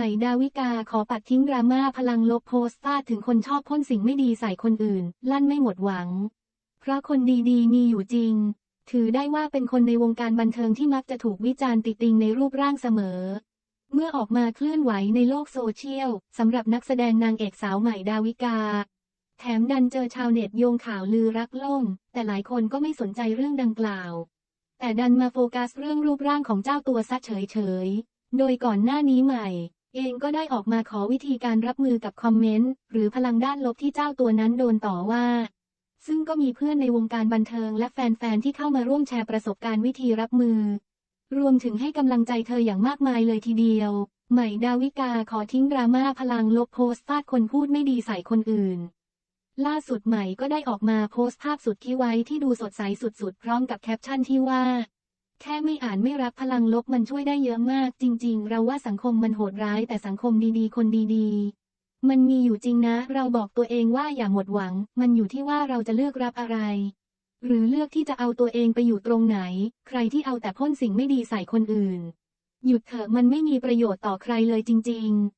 หม่ดาวิกาขอปัดทิ้งดราม่าพลังลบโพสต์ฟาดถึงคนชอบพ่นสิ่งไม่ดีใส่คนอื่น ลั่นไม่หมดหวัง เพราะคนดีๆ มีอยู่จริง ถือได้ว่าเป็นคนในวงการบันเทิงที่มักจะถูกวิจารณ์ติติงในรูปร่างเสมอ เมื่อออกมาเคลื่อนไหวในโลกโซเชียลสำหรับนักแสดงนางเอกสาวใหม่ดาวิกา แถมดันเจอชาวเน็ตโยงข่าวลือรักล่ม แต่หลายคนก็ไม่สนใจเรื่องดังกล่าว แต่ดันมาโฟกัสเรื่องรูปร่างของเจ้าตัวซะเฉยๆโดยก่อนหน้านี้ใหม่ เองก็ได้ออกมาขอวิธีการรับมือกับคอมเมนต์หรือพลังด้านลบที่เจ้าตัวนั้นโดนต่อว่า ซึ่งก็มีเพื่อนในวงการบันเทิงและแฟนๆที่เข้ามาร่วมแชร์ประสบการณ์วิธีรับมือ รวมถึงให้กำลังใจเธออย่างมากมายเลยทีเดียว ใหม่ดาวิกาขอทิ้งดราม่าพลังลบโพสต์ฟาดคนพูดไม่ดีใส่คนอื่น ล่าสุดใหม่ก็ได้ออกมาโพสต์ภาพสุดคิ้วไว้ที่ดูสดใสสุดๆ พร้อมกับแคปชั่นที่ว่า แค่ไม่อ่านไม่รักพลังลบมันช่วยได้เยอะมาก จริง ๆ เราว่าสังคมมันโหดร้ายแต่สังคมดีๆ คนดีๆ มันมีอยู่จริงนะ เราบอกตัวเองว่าอย่าหมดหวัง มันอยู่ที่ว่าเราจะเลือกรับอะไร หรือเลือกที่จะเอาตัวเองไปอยู่ตรงไหน ใครที่เอาแต่พ่นสิ่งไม่ดีใส่คนอื่น หยุดเถอะมันไม่มีประโยชน์ต่อใครเลยจริง ๆ